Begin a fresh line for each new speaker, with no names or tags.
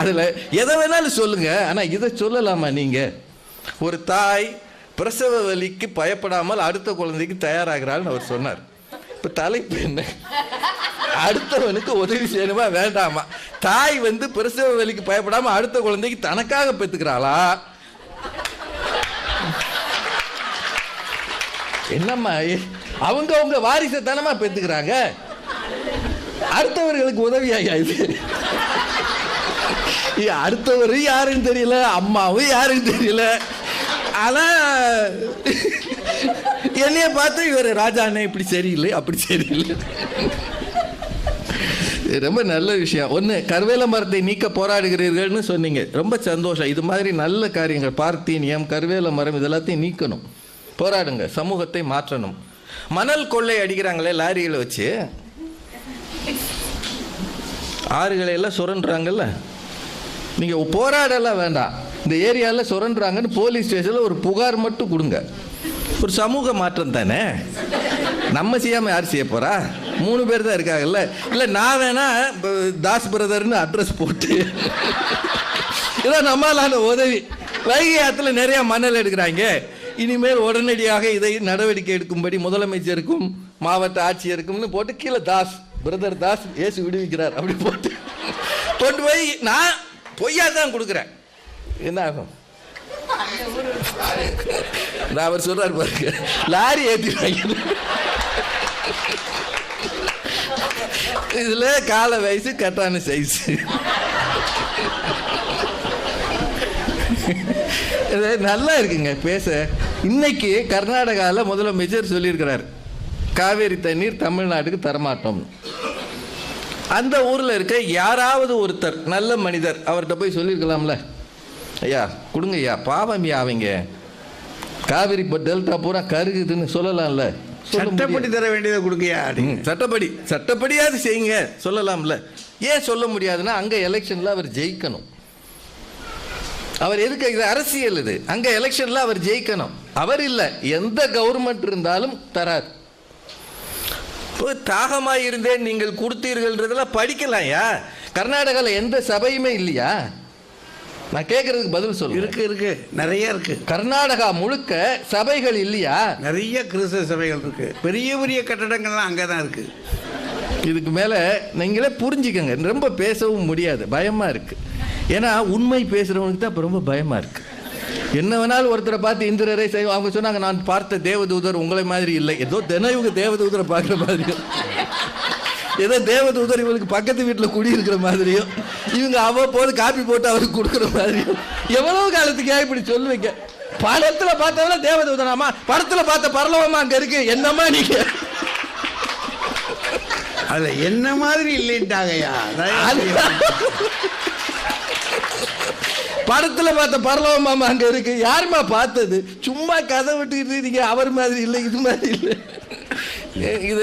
அதில் எதை வேணாலும் சொல்லுங்கள் ஆனால் இதை சொல்லலாமா நீங்கள் ஒரு தாய் பிரசவ வலிக்கு பயப்படாமல் அடுத்த குழந்தைக்கு தயாராகிறாள்னு அவர் சொன்னார். இப்போ தலைப்பு என்ன? அடுத்தவனுக்கு உதவி செய்யணுமா வேண்டாமா? தாய் வந்து பிரசவ வலிக்கு பயப்படாமல் அடுத்த குழந்தைக்கு தனக்காக பெற்றுக்கிறாளா? என்னம்மா அவங்க அவங்க வாரிசை தானமா பெத்துக்கிறாங்க அடுத்தவர்களுக்கு உதவியாக இது? அடுத்தவர் யாருன்னு தெரியல அம்மாவும் யாருன்னு தெரியல. ஆனா என்னைய பார்த்து இவர் ராஜா அண்ணன் இப்படி சரியில்லை அப்படி சரியில்லை. ரொம்ப நல்ல விஷயம். ஒன்று கருவேல மரத்தை நீக்க போராடுகிறீர்கள்னு சொன்னீங்க. ரொம்ப சந்தோஷம். இது மாதிரி நல்ல காரியங்கள் பார்த்தீனியம் கருவேல மரம் இதெல்லாத்தையும் நீக்கணும். போராடுங்க சமூகத்தை மாற்றணும். மணல் கொள்ளை அடிக்கிறாங்களே லாரிகளை வச்சு. ஆறுகளை எல்லாம் சுரண்டுறாங்கல்ல? நீங்கள் போராடலாம் வேண்டாம். இந்த ஏரியாவில் சுரண்டுறாங்கன்னு போலீஸ் ஸ்டேஷனில் ஒரு புகார் மட்டும் கொடுங்க. ஒரு சமூக மாற்றம் தானே? நம்ம செய்யாமல் யார் செய்ய போகிறா மூணு பேர் தான் இருக்காங்கல்ல. இல்லை நான் வேணா தாஸ் பிரதர்னு அட்ரஸ் போட்டு. இதான் நம்மளான உதவி. வைகை ஆற்றுல நிறைய மணல் எடுக்கிறாங்க. இனிமேல் உடனடியாக இதை நடவடிக்கை எடுக்கும்படி முதலமைச்சருக்கும் மாவட்ட ஆட்சியருக்கும்னு போட்டு கீழே தாஸ் பிரதர் தாஸ் இயேசு விடுவிக்கிறார். அப்படி போட்டு. கொண்டு போய் நான் பொய்யா தான் கொடுக்குறேன். என்ன ஆகும் நான் அவர் சொல்றாரு பாருங்க. லாரி ஏற்றிடுவாங்க இதுல கால வயசு கட்டான சைஸ் நல்லா இருக்குங்க பேச. இன்னைக்கு கர்நாடகாவில் முதலமைச்சர் சொல்லியிருக்கிறார். காவேரி தண்ணீர் தமிழ்நாட்டுக்கு தரமாட்டோம் அந்த ஊரில் இருக்க யாராவது ஒருத்தர் நல்ல மனிதர் அவர்கிட்ட போய் சொல்லியிருக்கலாம்ல. ஐயா கொடுங்க ஐயா பாவம் ஐயா அவங்க. காவிரி இப்போ டெல்டா பூரா கருகுதுன்னு சொல்லலாம்ல. சொல்ல
சட்டப்படி. தர வேண்டியதை கொடுங்கயா
ம், சட்டப்படி சட்டப்படியாவது செய்யுங்க சொல்லலாம்ல. ஏன் சொல்ல முடியாதுன்னா அங்க எலெக்ஷன்ல அவர் ஜெயிக்கணும். அவர் எதுக்கு இது அரசியல் இது. அங்க எலெக்ஷன்ல அவர் ஜெயிக்கணும். அவர் இல்ல எந்த கவர்மெண்ட் இருந்தாலும் தரார். இப்போ தாகமாய் இருந்தேன் நீங்கள் கொடுத்தீர்கள்ன்றதெல்லாம் படிக்கலாம்யா கர்நாடகாவில் எந்த சபையுமே இல்லையா? நான் கேட்கறதுக்கு பதில் சொல்லுங்க.
இருக்கு இருக்கு. நிறைய இருக்கு.
கர்நாடகா முழுக்க சபைகள் இல்லையா?
நிறைய கிறிஸ்தவ சபைகள் இருக்கு. பெரிய பெரிய கட்டடங்கள்லாம் அங்கே தான் இருக்கு.
இதுக்கு மேலே நீங்களே புரிஞ்சுக்கங்க. ரொம்ப பேசவும் முடியாது. பயமாக இருக்கு. ஏன்னா உண்மை பேசுகிறவனுக்கு தான் இப்போ ரொம்ப பயமாக இருக்கு. என்ன வேணாலும் ஒருத்தரை பார்த்து இந்திரரை செய்வோம் அவங்க சொன்னாங்க நான் பார்த்த தேவதூதர் உங்களை மாதிரி இல்லை. ஏதோ தினம் இவங்க தேவதூதரை பார்க்குற மாதிரியும் ஏதோ தேவதூதர் இவங்களுக்கு பக்கத்து வீட்டில் குடியிருக்கிற மாதிரியும் இவங்க அவ்வப்போது காப்பி போட்டு அவருக்கு கொடுக்குற மாதிரியும் எவ்வளவு காலத்துக்கே இப்படி சொல்லுவீங்க? படத்துல பார்த்தவங்கள தேவதூதனாமா? படத்துல பார்த்த பரலவமா அங்க இருக்கு? என்னம்மா நீங்க?
அதுல என்ன மாதிரி இல்லைன்ட்டாங்கய்யா?
படத்துல பார்த்த பரலவ மாமா அங்க இருக்கு. யாரும்மா பார்த்தது? சும்மா கதை விட்டுக்கிட்டு இருக்கீங்க. அவர் மாதிரி இல்லை இது மாதிரி இல்லை. இது